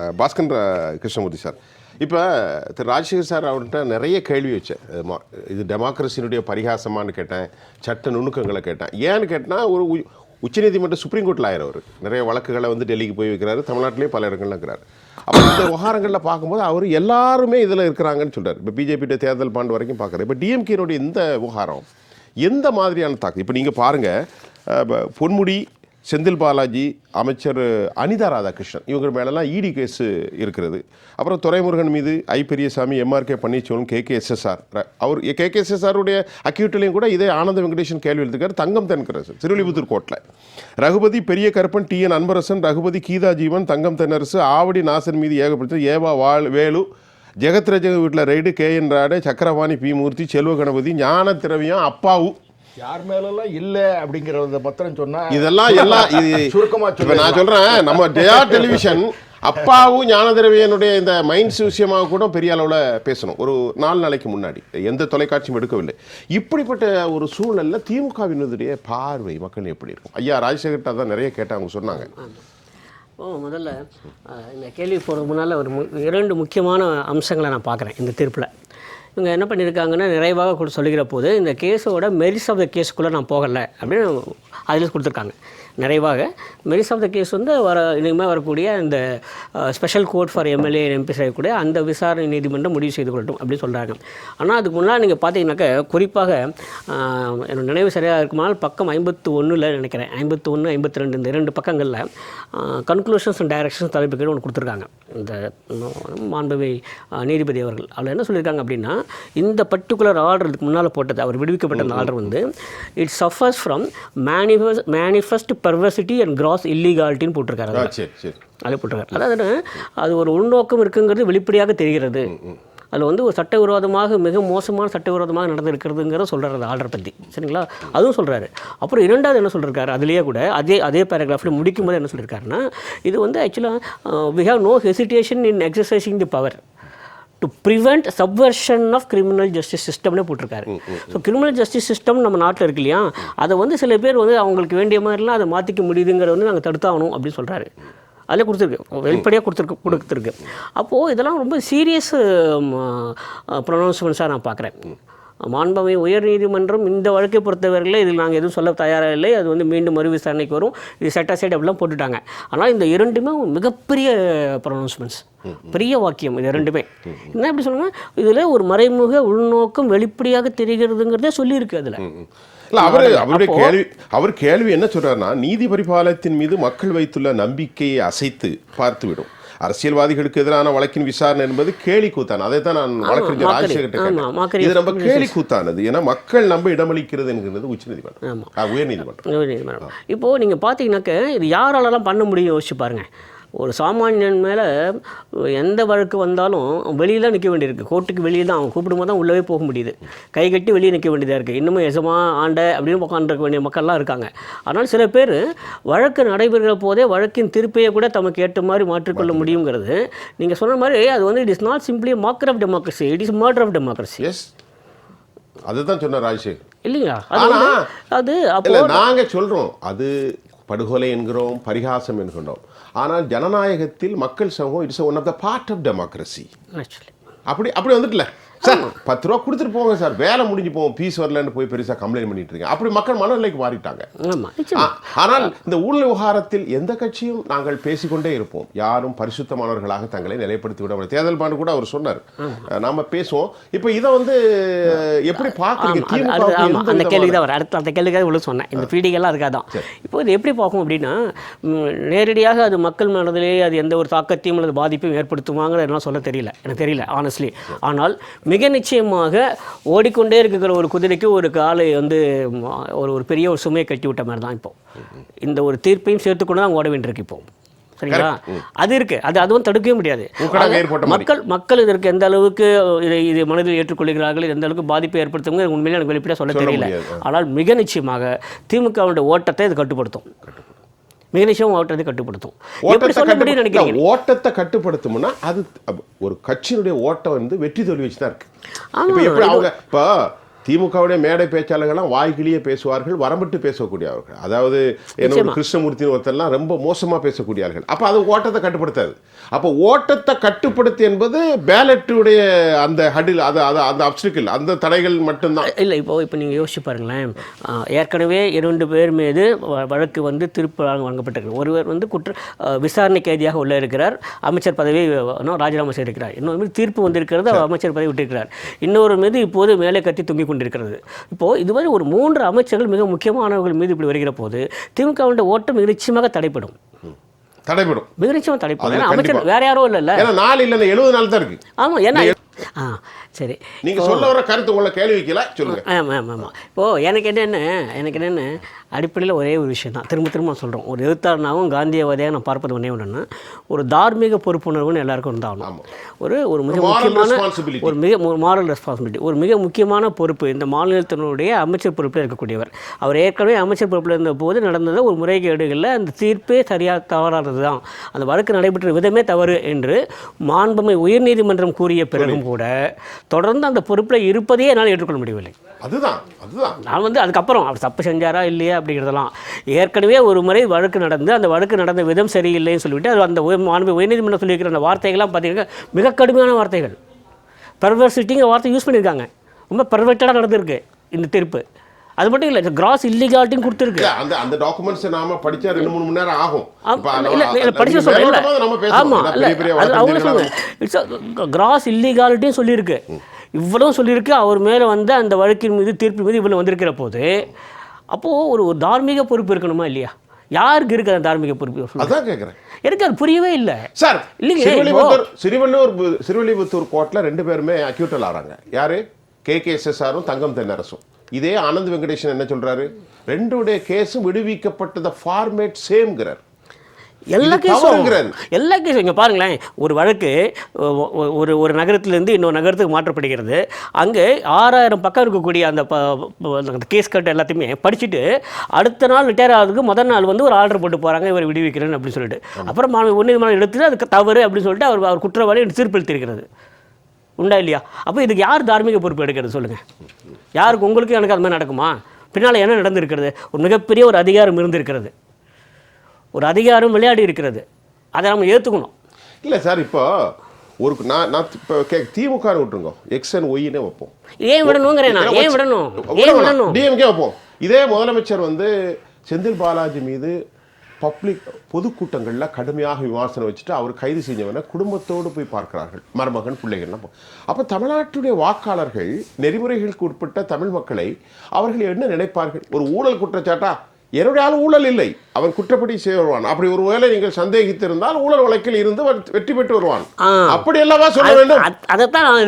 Bhaskar Krishnamurthy sir. இப்போ திரு Rajasekar sir அவர்கிட்ட நிறைய கேள்வி வச்சேன். இது டெமோக்ரஸினுடைய பரிகாசமானு கேட்டேன் சட்ட நுணுக்கங்களை கேட்டேன். ஏன்னு கேட்டால் ஒரு உ- உச்சநீதிமன்ற சுப்ரீம் கோர்ட்டில் ஆயிரம் அவர். நிறைய வழக்குகளை வந்து டெல்லிக்கு போய் வைக்கிறாரு தமிழ்நாட்டிலேயே பல இடங்கள்ல இருக்கிறார். அப்போ இந்த விவகாரங்களில் பார்க்கும்போது அவர் எல்லாருமே இதில் இருக்கிறாங்கன்னு சொல்கிறார் இப்போ பிஜேபி தேர்தல் பாண்டு வரைக்கும் பார்க்குறாரு. இப்போ டிஎம்கேனுடைய இந்த விவகாரம் எந்த மாதிரியான தாக்கம் இப்போ நீங்கள் பாருங்கள் பொன்முடி செந்தில் பாலாஜி அமைச்சர் அனிதா ராதாகிருஷ்ணன். இவங்க மேலெல்லாம் இடி கேஸ் இருக்கிறது. அப்புறம் துரைமுருகன் மீது I Periyasamy MRK Panneerselvam K K SSR our K K எஸ்எஸ்ஆருடைய அக்யூட்டிலையும் கூட இதே ஆனந்த வெங்கடேஷன் கேள்வி எழுத்துக்கார் தங்கம் தென்கரசு திருவிழிபுத்தூர் கோட்டில் ரகுபதி பெரிய கருப்பன் டி என் அன்பரசன் ரகுபதி கீதா ஜீவன் தங்கம் தென்னரசு ஆவடி நாசன் மீது ஏகப்படுத்த ஏவா வாழ் வேலு ஜெகத்ரஜக வீட்டில் ரைடு கே என் ராடு சக்கரவாணி பி மூர்த்தி செல்வ கணபதி ஞான திரவியம் அப்பாவு. யார் மேலெல்லாம் இல்ல அப்படிங்கறத பத்திரம் சொன்னா இதெல்லாம் எல்லாம் இது சுருக்கமா இப்ப நான் சொல்றேன் நம்ம ஜெயா டெலிவிஷன் அப்பாவும் ஞானதிரவியனுடைய இந்த மைண்ட்ஸ் விஷயமாக கூட பெரிய அளவில் பேசணும். ஒரு நாலு நாளைக்கு முன்னாடி. எந்த தொலைக்காட்சியும் எடுக்கவில்லை. இப்படிப்பட்ட ஒரு சூழல்ல திமுகவினுடைய பார்வை மக்கள் எப்படி இருக்கும்? ஐயா ராஜசேகர்கிட்ட தான் நிறைய கேட்டாங்க சொன்னாங்க. ஓ முதல்ல இந்த கேள்வி போகிறதுக்கு முன்னால் ஒரு இரண்டு முக்கியமான அம்சங்களை நான் பார்க்குறேன் இந்த தீர்ப்பில். இவங்க என்ன பண்ணியிருக்காங்கன்னா நிறைவாக கூட சொல்லுகிற போது இந்த கேஸோட மெரிஸ் ஆஃப் த கேஸுக்குள்ளே நான் போகலை அப்படின்னு அதில் கொடுத்துருக்காங்க. நிறைவாக. மெரிட்ஸ் ஆஃப் த கேஸ் வந்து வர இனிமேல் வரக்கூடிய இந்த special court for MLA MP செய்யக்கூடிய அந்த விசாரணை நீதிமன்றம் முடிவு செய்து கொள்ளட்டும் அப்படி சொல்கிறாங்க ஆனால் அதுக்கு முன்னால் நீங்கள் பார்த்தீங்கன்னாக்க குறிப்பாக என்னோட நினைவு சரியாக இருக்குமானால் பக்கம் ஐம்பத்து ஒன்றில் நினைக்கிறேன். ஐம்பத்து ஒன்று ஐம்பத்தி ரெண்டு இந்த இரண்டு பக்கங்களில் கன்க்ளூஷன்ஸ் அண்ட் டைரக்ஷன்ஸ் தலைப்புக்கு ஒன்று கொடுத்துருக்காங்க. இந்த மாண்பவை நீதிபதி அவர்கள். அதில் என்ன சொல்லியிருக்காங்க அப்படின்னா இந்த பர்டிகுலர் ஆர்டர் இதுக்கு முன்னால் போட்டது அவர் விடுவிக்கப்பட்ட அந்த ஆர்டர் வந்து it suffers from manifest manifest perversity and gross இல்லீகாலிட்டின்னு போட்டிருக்காரு அதுல. போட்டிருக்காரு. அதாவது அது ஒரு உள்நோக்கம் இருக்குங்கிறது வெளிப்படையாக தெரிகிறது. அதில் வந்து ஒரு சட்டவிரோதமாக மிக மோசமான சட்டவிரோதமாக நடந்திருக்கிறதுங்கிறத சொல்கிறார் ஆர்டர் பற்றி சரிங்களா? அதுவும் சொல்கிறாரு அப்புறம் இரண்டாவது என்ன சொல்லியிருக்காரு அதுலேயே கூட அதே அதே பேராகிராஃபில் முடிக்கும் போது என்ன சொல்லியிருக்காருன்னா இது வந்து ஆக்சுவலாக we have no hesitation in exercising the power to prevent subversion of criminal justice சிஸ்டம்னே போட்டிருக்காரு. ஸோ கிரிமினல் ஜஸ்டிஸ் சிஸ்டம் நம்ம நாட்டில் இருக்கு இல்லையா? அதை வந்து சில பேர் வந்து அவங்களுக்கு வேண்டிய மாதிரிலாம் அதை மாற்றிக்க முடியுதுங்கிறத வந்து நாங்கள் தடுத்தாகணும் அப்படின்னு சொல்கிறாரு அதில் கொடுத்துருக்கு. வெளிப்படையாக கொடுத்துருக்கு கொடுத்துருக்கு. அப்போது இதெல்லாம் ரொம்ப சீரியஸ் ப்ரொனவுன்ஸ்மெண்ட்ஸாக நான் பார்க்குறேன் மாண்பமை உயர்நீதிமன்றம் இந்த வழக்கை பொறுத்தவரையில் இதில் நாங்கள் எதுவும் சொல்ல தயாராக இல்லை அது வந்து மீண்டும் மறு விசாரணைக்கு வரும். இது செட் சைடு அப்படிலாம் போட்டுட்டாங்க. ஆனால் இந்த இரண்டுமே மிகப்பெரிய ப்ரொனவுன்ஸ்மெண்ட்ஸ் பெரிய வாக்கியம் இது ரெண்டுமே என்ன எப்படி சொல்லுங்க? இதில் ஒரு மறைமுக உள்நோக்கம் வெளிப்படையாக தெரிகிறதுங்கிறதே சொல்லியிருக்கு அதில். இல்ல அவரு அவருடைய கேள்வி அவர் கேள்வி என்ன சொல்றாருன்னா நீதி பரிபாலனத்தின் மீது மக்கள் வைத்துள்ள நம்பிக்கையை அசைத்து பார்த்துவிடும். அரசியல்வாதிகளுக்கு எதிரான வழக்கின் விசாரணை என்பது கேலி கூத்தான் அதை தான் நான் வழக்கறிஞர் மாக்கறி. இது நம்ம கேலி கூத்தானது ஏன்னா மக்கள் நம்ப இடமளிக்கிறது என்கிறது உச்சநீதிமன்றம். உயர்நீதிமன்றம். உயர்நீதிமன்றம். இப்போது நீங்கள் பார்த்தீங்கன்னாக்க இது யாராலலாம் பண்ண முடியும் யோசிச்சு பாருங்கள் ஒரு சாமானியன் மேலே எந்த வழக்கு வந்தாலும் வெளியில் நிற்க வேண்டியிருக்கு. கோர்ட்டுக்கு வெளியே தான். அவன் கூப்பிடும்போது தான் உள்ளவே போக முடியுது. கை கட்டி வெளியே நிற்க வேண்டியதாக இருக்குது இன்னமும் எசமா ஆண்ட அப்படின்னு உட்காந்துருக்க வேண்டிய மக்கள்லாம் இருக்காங்க. ஆனால் சில பேர் வழக்கு நடைபெறுகிற போதே வழக்கின் திருப்பையை கூட தமக்கு ஏற்ற மாதிரி மாற்றிக்கொள்ள முடியுங்கிறது நீங்கள் சொன்ன மாதிரி அது வந்து it is not simply mockery of democracy it is murder of democracy S அதுதான் சொன்ன ராஜசேகர். இல்லைங்களா? அது அப்போ இல்ல நாங்க சொல்றோம். அது படுகொலை என்கிறோம் பரிகாசம் என்கிறோம். ஆனால் ஜனநாயகத்தில் மக்கள் சமூகம் it's one of the part of democracy அப்படி அப்படி வந்துட்டல. சார் பத்து ரூபா கொடுத்துட்டு போங்க சார். வேலை முடிஞ்சு போவோம். பீஸ் வரலன்னு போய் பெருசா கம்ப்ளைண்ட் பண்ணிட்டு இருக்கீங்க அப்படி மக்கள் மனநிலைக்கு மாறிட்டாங்க. ஆனால் இந்த ஊழல் விவகாரத்தில் எந்த கட்சியும் நாங்கள் பேசிக்கொண்டே இருப்போம். யாரும் பரிசுத்தமானவர்களாக தங்களை நிலைப்படுத்தி விட. தேர்தல் பாண்டு கூட அவர் சொன்னார். நாம பேசுவோம். இப்போ இதை வந்து எப்படி பார்க்குறீங்க? அந்த கேள்வி தான் அடுத்த அந்த கேள்விக்காக உள்ள சொன்னேன். இந்த பீடிகெல்லாம் இருக்காதான். இப்போ இது எப்படி பார்க்கும் அப்படின்னா நேரடியாக அது மக்கள் மனதிலே அது எந்த ஒரு தாக்கத்தையும் அல்லது பாதிப்பையும் ஏற்படுத்துவாங்கிறது எல்லாம் சொல்ல தெரியல. எனக்கு தெரியல ஆனஸ்ட்லி ஆனால் மிக நிச்சயமாக ஓடிக்கொண்டே இருக்கிற ஒரு குதிரைக்கு ஒரு காலை வந்து ஒரு ஒரு பெரிய ஒரு சுமையை கட்டி விட்ட மாதிரி தான் இப்போ. இந்த ஒரு தீர்ப்பையும் சேர்த்துக்கொண்டு தான் ஓட வேண்டியிருக்கு இப்போ. சரிங்களா? அது இருக்கு. அது அதுவும் தடுக்கவே முடியாது. மக்கள் மக்கள் இதற்கு எந்த அளவுக்கு இதை இது மனதில் ஏற்றுக்கொள்கிறார்கள் எந்த அளவுக்கு பாதிப்பை ஏற்படுத்துங்க உண்மையிலே எனக்கு வெளிப்படையாக சொல்ல தெரியல. ஆனால் மிக நிச்சயமாக திமுகவுடைய ஓட்டத்தை இது கட்டுப்படுத்தும். மிக நிச்சயம் ஓட்டத்தை கட்டுப்படுத்தும். எப்படி சொல்ல முடியும் நினைக்கிறீங்க ஓட்டத்தை கட்டுப்படுத்தும்னா அது ஒரு கட்சியினுடைய ஓட்டம் வந்து வெற்றி தோல்வி வச்சு தான் இருக்கு. இப்போ எப்படி அவங்க இப்போ திமுகவுடைய மேடை பேச்சாளர்கள்லாம் வாய்கிலேயே பேசுவார்கள் வரம்பிட்டு பேசக்கூடியவர்கள். அதாவது என்ன ஒரு கிருஷ்ணமூர்த்தி ஒருத்தர்லாம் ரொம்ப மோசமா பேசக்கூடியவர்கள் அப்ப அது ஓட்டத்தை கட்டுப்படுத்தாது. அப்ப ஓட்டத்தை கட்டுப்படுத்து என்பது பேலட்டுடைய அந்த ஹடில் அது அது அந்த அப்டிக்கல் அந்த தடைகள் மட்டும்தான். இல்லை இப்போ இப்போ நீங்கள் யோசிச்சு பாருங்களேன். ஏற்கனவே இரண்டு பேர் மீது வழக்கு வந்து திருப்பு வழங்கப்பட்டிருக்கு ஒருவர் வந்து குற்ற விசாரணை கைதியாக உள்ள இருக்கிறார். அமைச்சர் பதவி ராஜினாமா செய்திருக்கிறார். இன்னொரு மீது தீர்ப்பு வந்திருக்கிறது அமைச்சர் பதவி விட்டிருக்கிறார். இன்னொரு மீது இப்போது மேலே கட்டி தொங்கிக் கொண்டிருக்கிறது. இப்போது இதுவரை ஒரு மூன்று அமைச்சர்கள் மிக முக்கியமானவர்கள் மீது இப்படி வருகிற போது திமுகவுடைய ஓட்டம் மிக நிச்சயமாக தடைப்படும். தடைபடும். மிக நிச்சயமாக தடைப்படும். அமைச்சர். வேற யாரும் இல்லைல்ல. ஏன்னா நாள் இல்லைன்னா எழுபது நாள் தான் இருக்கு. ஆமாம் ஏன்னா ஆ சரி. நீங்க சொல்ல வர கருத்து உங்களை கேள்வி வைக்கல சொல்லுங்க. ஆமாம் ஆமாம் ஆமாம் இப்போது எனக்கு என்னென்ன எனக்கு என்னென்ன அடிப்படையில் ஒரே ஒரு விஷயம் தான். திரும்ப திரும்ப சொல்கிறோம் ஒரு எழுத்தாளனாகவும் காந்தியவாதியாக நான் பார்ப்பது ஒன்றே ஒன்றுன்னா ஒரு தார்மீக பொறுப்புணர்வுன்னு எல்லாருக்கும் இருந்தாகணும். ஒரு ஒரு மிக முக்கியமான. ஒரு மிக மாரல் ரெஸ்பான்சிபிலிட்டி ஒரு மிக முக்கியமான பொறுப்பு இந்த மாநிலத்தினுடைய அமைச்சர் பொறுப்பில் இருக்கக்கூடியவர். அவர் ஏற்கனவே அமைச்சர் பொறுப்பில் இருந்த போது நடந்தது ஒரு முறைகேடுகளில் அந்த தீர்ப்பே சரியாக தவறானது தான். அந்த வழக்கு நடைபெற்ற விதமே தவறு என்று மாண்புமை உயர்நீதிமன்றம் கூறிய பிறகும் கூட தொடர்ந்து அந்த பொறுப்பில் இருப்பதையே என்னால் ஏற்றுக்கொள்ள முடியவில்லை. அதுதான் அதுதான். நான் வந்து அதுக்கப்புறம் அவர் தப்பு செஞ்சாரா இல்லையா? அப்படிங்கிறதெல்லாம். ஏற்கனவே ஒரு முறை வழக்கு நடந்து அந்த வழக்கு நடந்த விதம் சரியில்லைன்னு சொல்லிவிட்டு அது அந்த மாண்பு உயர்நீதிமன்றம் சொல்லியிருக்கிற அந்த வார்த்தைகள்லாம் பார்த்தீங்கன்னா மிக கடுமையான வார்த்தைகள். பர்வர்சிட்டிங்கிற வார்த்தை யூஸ் பண்ணியிருக்காங்க. ரொம்ப பர்வெக்டடாக நடந்திருக்கு இந்த தீர்ப்பு. அது மட்டும் இல்லை கிராஸ் இல்லீகாலிட்டின்னு கொடுத்துருக்கு. அந்த அந்த டாக்குமெண்ட்ஸ் நாம படிச்சா ரெண்டு மூணு மணி நேரம் ஆகும். இல்ல, இல்ல, படிச்சு நீங்க சொல்றேன், இல்ல. மேலோட்டமா நம்ம பேசணும். ஆமா, ஏன்னா இல்ல, பெரிய பெரிய அது அவங்க வழக்கறிஞர்கள் சொல்லுங்க. கிராஸ் இல்லீகாலிட்டியும் சொல்லியிருக்கு. இவ்வளவும் சொல்லியிருக்கு அவர் மேலே வந்து அந்த வழக்கின் மீது தீர்ப்பு மீது இவ்வளவு வந்திருக்கிற போது அப்போது ஒரு ஒரு தார்மீக பொறுப்பு இருக்கணுமா இல்லையா? யாருக்கு இருக்கு அந்த தார்மீக பொறுப்பு. அதான் கேக்குறேன். எனக்கு அது புரியவே இல்லை. சார் இல்லைங்க, சிறுவல்லிபுத்தூர் சிறுவல்லூர் சிறுவல்லிபுத்தூர் கோர்ட்ல ரெண்டு பேருமே அக்யூட்டல் ஆறாங்க. யாரு? கே. கே. எஸ்எஸ்ஆரும் தங்கம் தென்னரசும். இதே ஆனந்த் வெங்கடேஷன் என்ன சொல்றாரு? ரெண்டுடைய கேஸும் விடுவிக்கப்பட்டத ஃபார்மேட் சேம்ங்கிறார் எல்லா கேஸும். எல்லா கேஸும். இங்கே பாருங்களேன் ஒரு வழக்கு ஒரு ஒரு நகரத்திலேருந்து இன்னொரு நகரத்துக்கு மாற்றப்படுகிறது. அங்கே ஆறாயிரம் பக்கம் இருக்கக்கூடிய அந்த கேஸ் கட்டு எல்லாத்தையுமே படிச்சுட்டு அடுத்த நாள் ரிட்டையர் ஆகிறதுக்கு முதல் நாள் வந்து ஒரு ஆர்டர் போட்டு போகிறாங்க இவர் விடுவிக்கிறேன்னு அப்படின்னு சொல்லிட்டு. அப்புறம் மாநில உன்னதமான எடுத்துட்டு அதுக்கு தவறு அப்படின்னு சொல்லிட்டு அவர் அவர் குற்றவாளி என்று தீர்ப்பளித்திருக்கிறது உண்டா இல்லையா? அப்போ இதுக்கு யார் தார்மீக பொறுப்பு எடுக்கிறது சொல்லுங்கள் யாருக்கு உங்களுக்கு எனக்கு அது மாதிரி நடக்குமா? பின்னால் என்ன நடந்திருக்கிறது? ஒரு மிகப்பெரிய ஒரு அதிகாரம் இருந்திருக்கிறது. ஒரு அதிகாரம் விளையாடி இருக்கிறது. அதை நம்ம ஏற்றுக்கணும் இல்ல சார் இப்போ ஒரு நான் நான் இப்போ கே திமுக விட்டுருங்க. எக்ஸ் அண்ட் ஒய்னே வைப்போம். ஏன் விடணுங்கிறேன் நான்? ஏன் விடணும்? ஏன் விடணும்? டிஎம்கே வைப்போம். இதே முதலமைச்சர் வந்து செந்தில் பாலாஜி மீது பப்ளிக் பொதுக்கூட்டங்களில் கடுமையாக விமர்சனம் வச்சுட்டு அவர் கைது செஞ்சவனை குடும்பத்தோடு போய் பார்க்கிறார்கள். மருமகன் பிள்ளைகள்லாம் அப்போ தமிழ்நாட்டுடைய வாக்காளர்கள் நெறிமுறைகளுக்கு உட்பட்ட தமிழ் மக்களை அவர்கள் என்ன நினைப்பார்கள்? ஒரு ஊழல் குற்றச்சாட்டா? என்னுடைய ஆள் ஊழல் இல்லை. அவன் குற்றப்படி செய்ய வருவான் அப்படி ஒரு வேளை நீங்கள் சந்தேகித்திருந்தால் ஊழல் வழக்கில் இருந்து வெற்றி- பெற்று வருவான். அப்படி அல்லவா சொல்ல வேண்டும்? அத- அதைத்தான்.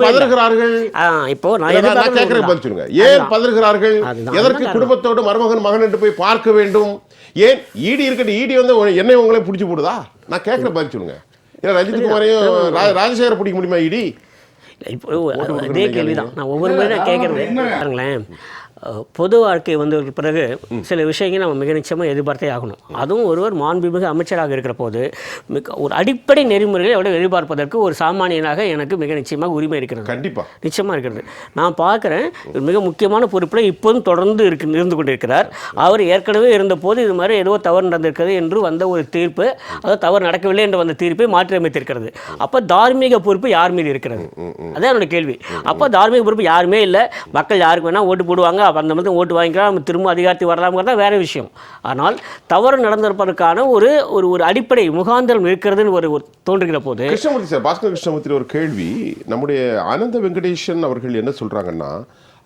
பதறுகிறார்கள்? இப்போ நான் கேட்கறேன். பதில் சொல்லுங்க. ஏன் பதறுகிறார்கள்? எதற்கு குடும்பத்தோடு மருமகன் மகன் என்று போய் பார்க்க வேண்டும்? ஏன் ஈடி இருக்கட்டும் ஈடி வந்து என்னை உங்களை பிடிச்சி போடுதா? நான் கேட்கற பதில் சொல்லுங்க. ஏன் ரஜித் குமாரையும் ராஜசேகர பிடிக்க முடியுமா ஈடி? இப்போ அதே கேள்வி தான் நான் ஒவ்வொரு முறை நான் கேட்குறது பாருங்களேன். பொது வாழ்க்கை வந்ததுக்கு பிறகு சில விஷயங்கள் நம்ம மிக நிச்சயமாக எதிர்பார்த்தே ஆகணும். அதுவும் ஒருவர் மாண்புமிகு அமைச்சராக இருக்கிற போது மிக ஒரு அடிப்படை நெறிமுறைகளை விட எதிர்பார்ப்பதற்கு ஒரு சாமானியனாக எனக்கு மிக நிச்சயமாக உரிமை இருக்கிறது. கண்டிப்பா. நிச்சயமாக இருக்கிறது. நான் பார்க்குறேன் மிக முக்கியமான பொறுப்பில் இப்போதும் தொடர்ந்து இருக்கு இருந்து கொண்டிருக்கிறார். அவர் ஏற்கனவே இருந்தபோது இது மாதிரி ஏதோ தவறு நடந்திருக்கிறது என்று வந்த ஒரு தீர்ப்பு அதாவது தவறு நடக்கவில்லை என்று வந்த தீர்ப்பை மாற்றி அமைத்திருக்கிறது அப்போ தார்மீக பொறுப்பு யார் மீது இருக்கிறது? அதான் என்னோட கேள்வி. அப்போ தார்மீக பொறுப்பு யாருமே இல்லை. மக்கள் யாருக்கு வேணால் ஓட்டு போடுவாங்க அப்ப அந்த மாதிரி ஓட்டு வாங்கிக்கலாம் நம்ம திரும்ப அதிகாரத்துக்கு வரலாம்ங்கிறது வேற விஷயம். ஆனால் தவறு நடந்திருப்பதற்கான ஒரு ஒரு ஒரு அடிப்படை முகாந்திரம் இருக்கிறதுன்னு ஒரு தோன்றுகிற போது கிருஷ்ணமூர்த்தி சார் பாஸ்கர் கிருஷ்ணமூர்த்தி ஒரு கேள்வி. நம்முடைய ஆனந்த வெங்கடேஷன் அவர்கள் என்ன சொல்றாங்கன்னா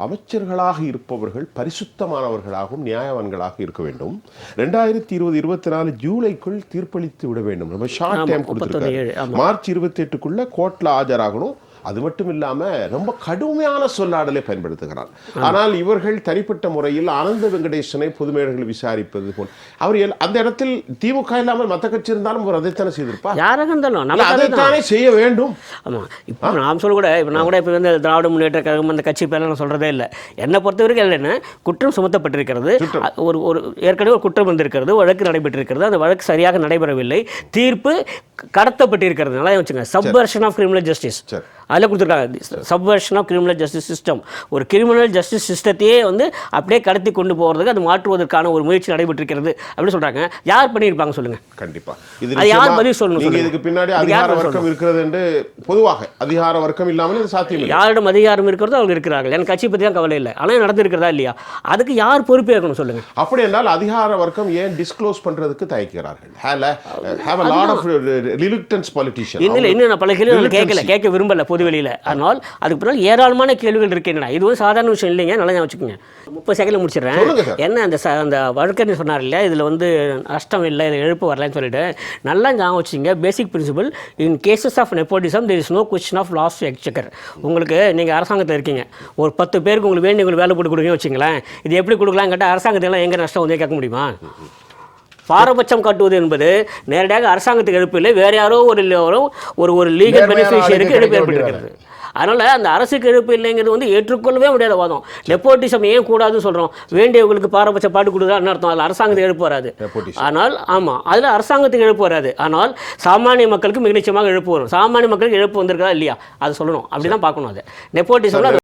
அமைச்சர்களாக இருப்பவர்கள் பரிசுத்தமானவர்களாகவும் நியாயவான்களாக இருக்க வேண்டும். ரெண்டாயிரத்தி இருபது இருபத்தி நாலு ஜூலைக்குள் தீர்ப்பளித்து விட வேண்டும். நம்ம ஷார்ட் டைம் கொடுத்துருக்காரு. மார்ச் இருபத்தி எட்டுக்குள்ள கோர்ட்ல ஆஜராகணும். அது மட்டும் இல்லாம ரொம்ப கடுமையான சொல்லாடலை பயன்படுத்துகிறார். ஆனால் இவர்கள் தனிப்பட்ட முறையில் ஆனந்த வெங்கடேசனை பொதுமேடைகள் விசாரிப்பது போல். அவர் அந்த இடத்தில் திமுக இல்லாமல் மத்த கட்சி இருந்தாலும் அவர் அதைத்தானே செய்திருப்பார்? யாராக இருந்தாலும். அதைத்தானே செய்ய வேண்டும். ஆமாம் இப்போ நான் சொல்ல கூட இப்போ நான் கூட இப்போ வந்து திராவிட முன்னேற்ற கழகம் அந்த கட்சி பேரெல்லாம் நான் சொல்கிறதே இல்லை. என்னை பொறுத்த வரைக்கும் என்ன குற்றம் சுமத்தப்பட்டிருக்கிறது. ஒரு ஒரு ஏற்கனவே ஒரு குற்றம் வந்திருக்கிறது வழக்கு நடைபெற்றிருக்கிறது. அந்த வழக்கு சரியாக நடைபெறவில்லை. தீர்ப்பு க- கடத்தப்பட்டிருக்கிறது நல்லா வச்சுங்க சப்வர்ஷன் ஆஃப் கிரிமினல் ஜஸ்டிஸ் அதில் கொடுத்துருக்காங்க. Subversion of criminal justice system ஒரு கிரிமினல் ஜஸ்டிஸ் சிஸ்டத்தையே வந்து அப்படியே கடத்தி கொண்டு போகிறதுக்கு அது மாற்றுவதற்கான ஒரு முயற்சி நடைபெற்றிருக்கிறது அப்படின்னு சொல்கிறாங்க யார் பண்ணியிருப்பாங்க சொல்லுங்கள் கண்டிப்பா. இது யார் பதில் சொல்லணும். இதுக்கு பின்னாடி அதிகார வர்க்கம் இருக்கிறது என்று பொதுவாக அதிகார வர்க்கம் இல்லாமல் இது சாத்தியம் இல்லை யாரிடம் அதிகாரம் இருக்கிறதோ அவங்க இருக்கிறார்கள். எனக்கு கட்சி பற்றி தான் கவலை இல்லை. ஆனால் நடந்திருக்கிறதா இல்லையா? அதுக்கு யார் பொறுப்பேற்கணும் சொல்லுங்கள் அப்படி என்றால் அதிகார வர்க்கம் ஏன் டிஸ்க்ளோஸ் பண்றதுக்கு தயக்கிறார்கள்? Have a lot of reluctance politician இன்னும் இன்னும் நான் பல கேள்வி கேட்கல. கேட்க விரும்பல. பொதுவெளியில். அதனால் அதுக்கு பின்னால் ஏராளமான கேள்விகள் இருக்கின்றன இது ஒரு சாதாரண விஷயம் இல்லைங்க. நல்லா ஞாபகம் வச்சுக்கோங்க. முப்பது செகண்டில் முடிச்சிடுறேன். என்ன அந்த ச அந்த வழக்கறிஞர் சொன்னார் இல்லையா? இதில் வந்து நஷ்டம் இல்லை இதில் எழுப்பு வரலன்னு சொல்லிட்டு. நல்லா ஞாபகம் வச்சுங்க basic principle in cases of nepotism there is no question of laws எக்ஸக்கர் உங்களுக்கு நீங்கள் அரசாங்கத்தில் இருக்கீங்க. ஒரு பத்து பேருக்கு உங்களுக்கு வேண்டி உங்களுக்கு வேலை போட்டு கொடுக்குறீங்க வச்சுங்களேன் இது எப்படி கொடுக்கலாம் கேட்டால் அரசாங்கத்தில் எங்கே நஷ்டம் வந்து கேட்க முடியுமா? பாரபட்சம் காட்டுவது என்பது நேரடியாக அரசாங்கத்துக்கு எழுப்பு இல்லை. வேற யாரோ ஒரு ஒரு- ஒரு ஒரு லீகல் பெனிஃபிஷியருக்கு கிடைக்க ஏற்பட்டிருக்கிறது. அதனால் அந்த அரசுக்கு எழுப்பு இல்லைங்கிறது வந்து ஏற்றுக்கொள்ளவே முடியாத வாதம். நெப்போட்டிசம் ஏன் கூடாதுன்னு சொல்கிறோம் வேண்டியவங்களுக்கு பாரபட்ச பாட்டு கொடுக்குறான்னு அர்த்தம்? அதில் அரசாங்கத்துக்கு எழுப்பு வராது. ஆனால் ஆமாம் அதில் அரசாங்கத்துக்கு எழுப்பு வராது. ஆனால் சாமானிய மக்களுக்கு மிக நிச்சயமாக எழுப்பு வரும். சாமானிய மக்களுக்கு எழுப்பு வந்திருக்கா இல்லையா? அது சொல்லணும். அப்படி தான் பார்க்கணும் அது. நெப்போட்டிசம்